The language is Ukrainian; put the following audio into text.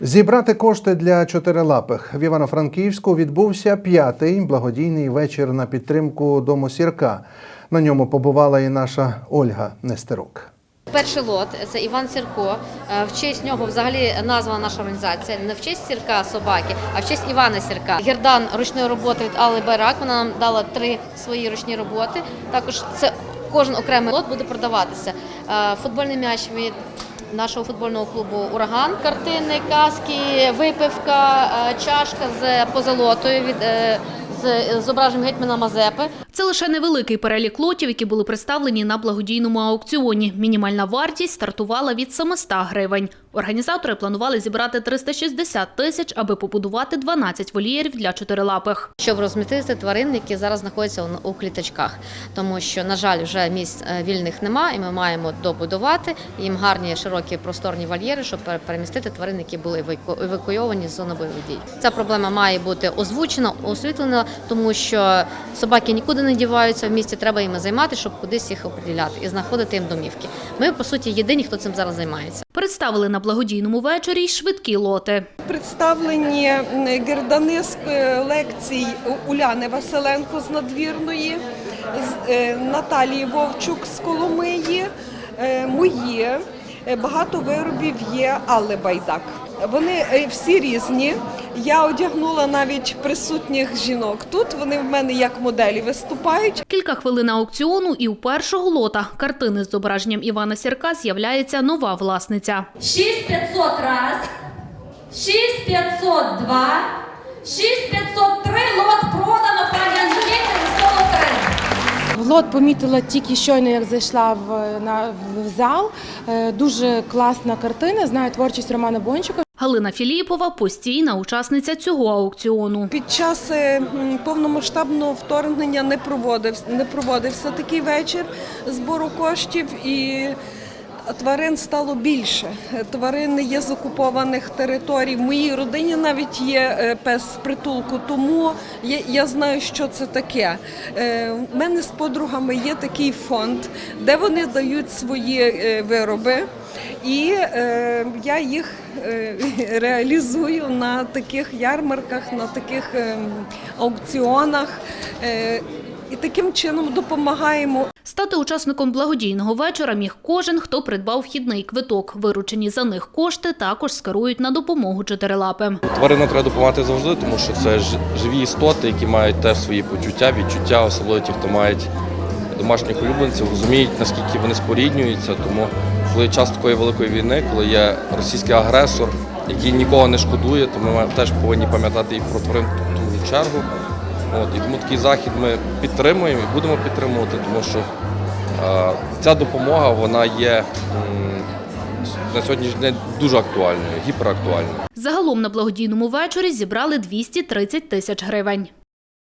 Зібрати кошти для чотирилапих в Івано-Франківську відбувся п'ятий благодійний вечір на підтримку дому сірка. На ньому побувала і наша Ольга Нестерук. Перший лот це Іван Сірко. Е, В честь нього взагалі названа наша організація не в честь сірка собаки, а в честь Івана Сірка. Гердан ручної роботи від Алли Байрак. Вона нам дала три свої ручні роботи. Також це кожен окремий лот буде продаватися. Е, Футбольний м'яч від нашого футбольного клубу Ураган. Картини, каски, випивка, е, чашка з позолотою від е, з зображенням гетьмана Мазепи. Це лише невеликий перелік лотів, які були представлені на благодійному аукціоні. Мінімальна вартість стартувала від 700 гривень. Організатори планували зібрати 360 тисяч, аби побудувати 12 вольєрів для чотирилапих. щоб розмістити тварин, які зараз знаходяться у- кліточках, тому що на жаль, вже місць е, вільних немає, і ми маємо добудувати їм гарні широкі просторні вольєри, щоб перемістити тварин, які були еваку- евакуйовані з зони бойових дій. Ця проблема має бути озвучена, освітлена, тому що собаки нікуди не діваються в місті. Треба їми займатися, щоб кудись їх оприділяти і знаходити їм домівки. Ми по суті єдині, хто цим зараз займається. Представили на благодійному вечорі й швидкі лоти. Представлені м, гердани з е, лекцій Уляни Василенко з надвірної, е, Наталії Вовчук з Коломиї, е, мої. Багато виробів є Алли Байдак. Вони всі різні. Я одягнула навіть присутніх жінок тут. Вони в мене як моделі виступають. Кілька хвилин аукціону і у першого лота картини з зображенням Івана Сірка з'являється нова власниця. 6500 раз, 6502, 6503 лот продано пані за 103. Лот помітила тільки щойно, як зайшла в, на, в зал. Е, Дуже класна картина. Знаю творчість Романа Бончика. Галина Філіпова постійна учасниця цього аукціону. Під час е, повномасштабного вторгнення не проводився, не проводився такий вечір збору коштів і. Тварин стало більше. Тварин є з окупованих територій. В моїй родині навіть є е, пес з притулку, тому я, знаю, що це таке. Е, У мене з подругами є такий фонд, де вони дають свої е, вироби, і е, я їх е, реалізую на таких ярмарках, на таких е, аукціонах. І таким чином допомагаємо Стати учасником благодійного вечора міг кожен, хто придбав вхідний квиток. Виручені за них кошти також скерують на допомогу чотирилапим. Тваринам треба допомагати завжди, тому що це ж- живі істоти, які мають теж свої почуття, відчуття, особливо ті, хто мають домашніх улюбленців, розуміють, наскільки вони споріднюються. Тому коли час такої великої війни, коли є російський агресор, який нікого не шкодує, то ми теж повинні пам'ятати і про тварин в ту чергу. От, і тому такий захід ми підтримуємо і будемо підтримувати, тому що е, ця допомога вона є на сьогоднішній день дуже актуальною, гіперактуальною. Загалом на благодійному вечорі зібрали 230 тисяч гривень.